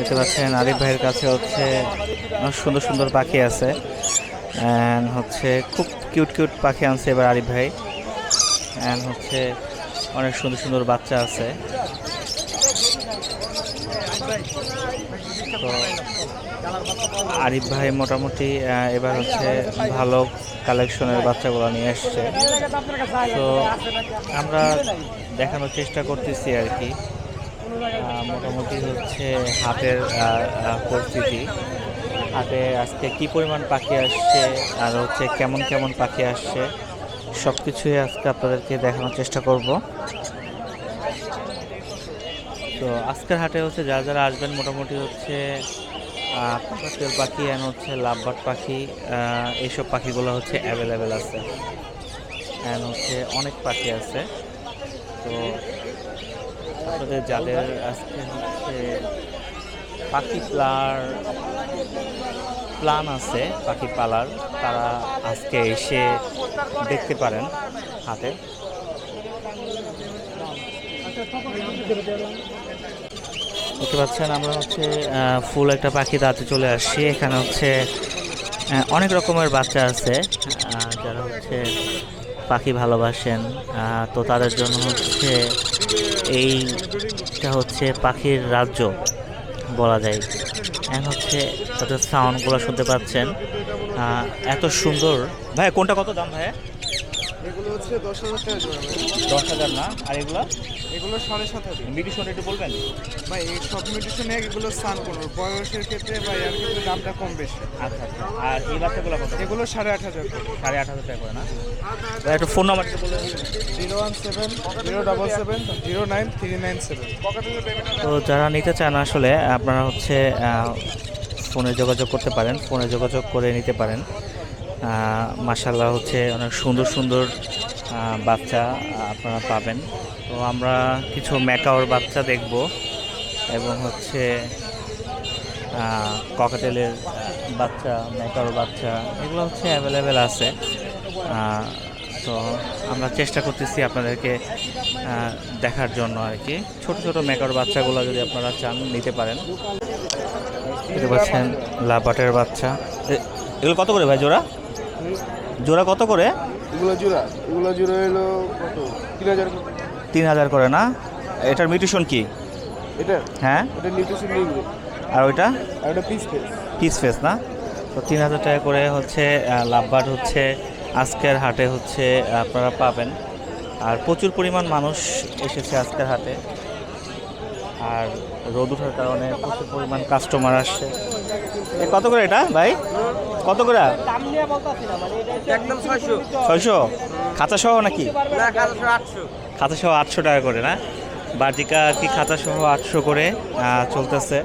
দেখতে পাচ্ছেন আরিফ ভাইয়ের কাছে হচ্ছে অনেক সুন্দর সুন্দর পাখি আছে। অ্যান্ড হচ্ছে খুব কিউট কিউট পাখি আনছে এবার আরিফ ভাই। অ্যান্ড হচ্ছে অনেক সুন্দর সুন্দর বাচ্চা আছে। তো আরিফ ভাই মোটামুটি এবার হচ্ছে ভালো কালেকশনের বাচ্চাগুলো নিয়ে এসছে। তো আমরা দেখানোর চেষ্টা করতেছি আর কি। মোটামুটি হচ্ছে হাটের পরিস্থিতি। হাতে আজকে কি পরিমাণ পাখি আসছে আর হচ্ছে কেমন কেমন পাখি আসছে সব কিছুই আজকে আপনাদেরকে দেখানোর চেষ্টা করব। তো আজকের হাটে হচ্ছে যারা যারা আসবেন, মোটামুটি হচ্ছে কাকাতুয়ার পাখি অ্যান্ড হচ্ছে লাভবাট পাখি এইসব পাখিগুলো হচ্ছে অ্যাভেলেবেল আছে। অ্যান্ড হচ্ছে অনেক পাখি আছে। তো আপনাদের যাদের আজকে হচ্ছে পাখি প্লার প্লান আছে, পাখি পালার, তারা আজকে এসে দেখতে পারেন হাতে। দেখতে পাচ্ছেন আমরা হচ্ছে ফুল একটা পাখি দাঁতে চলে আসছি। এখানে হচ্ছে অনেক রকমের বাচ্চা আছে যারা হচ্ছে পাখি ভালোবাসেন তো তাদের জন্য হচ্ছে এইটা হচ্ছে পাখির রাজ্য বলা যায়। এখন হচ্ছে তাদের সাউন্ডগুলো শুনতে পাচ্ছেন। এত সুন্দর। ভাই কোনটা কত দাম ভাই এগুলো হচ্ছে দশ হাজার টাকা দশ হাজার না? আর এগুলো? এগুলো সাড়ে সাত হাজার। মিডিশন একটু বলবেন? ভাই এই সব মেডিসিন এক এগুলো সান কোনো বয়সের ক্ষেত্রে বা এর ক্ষেত্রে দামটা কম বেশি। আচ্ছা আচ্ছা। আর এই বাচ্চাগুলো কত? এগুলো সাড়ে আট হাজার সাড়ে আট হাজার টাকা করে না? ভাই একটু ফোন নাম্বারটা বলে zero one seven zero double seven zero nine three nine seven. তো যারা নিতে চান আসলে আপনারা হচ্ছে ফোনে যোগাযোগ করতে পারেন। ফোনে যোগাযোগ করে নিতে পারেন। মাসাল্লাহ হচ্ছে অনেক সুন্দর সুন্দর বাচ্চা আপনারা পাবেন। তো আমরা কিছু ম্যাকাওর বাচ্চা দেখব এবং হচ্ছে ককাটেলের বাচ্চা, ম্যাকাওর বাচ্চা, এগুলো হচ্ছে অ্যাভেলেবেল আছে। তো আমরা চেষ্টা করতেছি আপনাদেরকে দেখার জন্য আর কি। ছোট ছোট মেকার বাচ্চাগুলো যদি আপনারা চান, নিতে পারেন। পাচ্ছেন লাপাটের বাচ্চা। এগুলো কত করে ভাই জোড়া? জোড়া কত করে? এগুলো জোড়া এগুলো জোড়া হলো কত? তিন হাজার তিন হাজার করে না? এটার মিউটেশন কি? এটা? হ্যাঁ? এটা নিউট্রিশন নিয়ে আর ওইটা? আর পিস পেস পিস ফেস না? তো তিন হাজার টাকা করে হচ্ছে লাভবাট হচ্ছে আজকের হাটে হচ্ছে আপনারা পাবেন। আর প্রচুর পরিমাণ মানুষ এসেছে আজকের হাটে। আর রোদ ওঠার কারণে প্রচুর পরিমাণ কাস্টমার আসছে। এ কত করে এটা ভাই? কত করে? ছয়শো। খাতা খাঁচা সহ নাকি? খাতা সহ আটশো। টাকা করে না? বাটিকা আর কি খাতা সহ আটশো করে আহ, চলতেছে।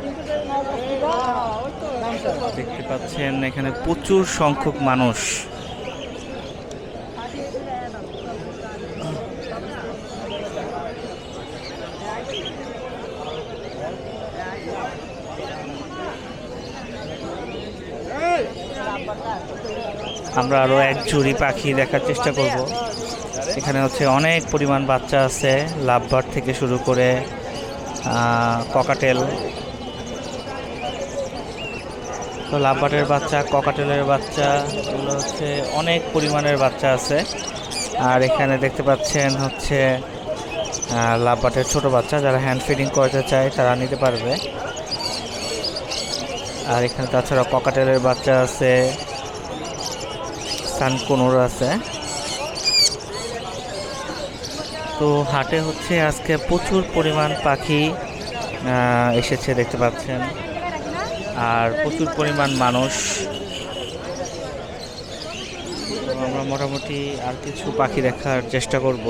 দেখতে পাচ্ছেন এখানে প্রচুর সংখ্যক মানুষ। আমরা আরও এক জুড়ি পাখি দেখার চেষ্টা করব। এখানে হচ্ছে অনেক পরিমাণ বাচ্চা আছে, লাভবার থেকে শুরু করে ককাটেল। তো লাভবার্ডের বাচ্চা, ককাটেলের বাচ্চা, এগুলো হচ্ছে অনেক পরিমাণের বাচ্চা আছে। আর এখানে দেখতে পাচ্ছেন হচ্ছে লাভবার্ডের ছোট বাচ্চা, যারা হ্যান্ড ফিডিং করতে চায় তারা নিতে পারবে। আর এখানে তাছাড়া ককাটেলের বাচ্চা আছে। সানকোনোর আছে। তো হাটে হচ্ছে আজকে প্রচুর পরিমাণ পাখি এসেছে দেখতে পাচ্ছেন। আর প্রচুর পরিমাণ মানুষ। আমরা মোটামুটি আর কিছু পাখি দেখার চেষ্টা করব।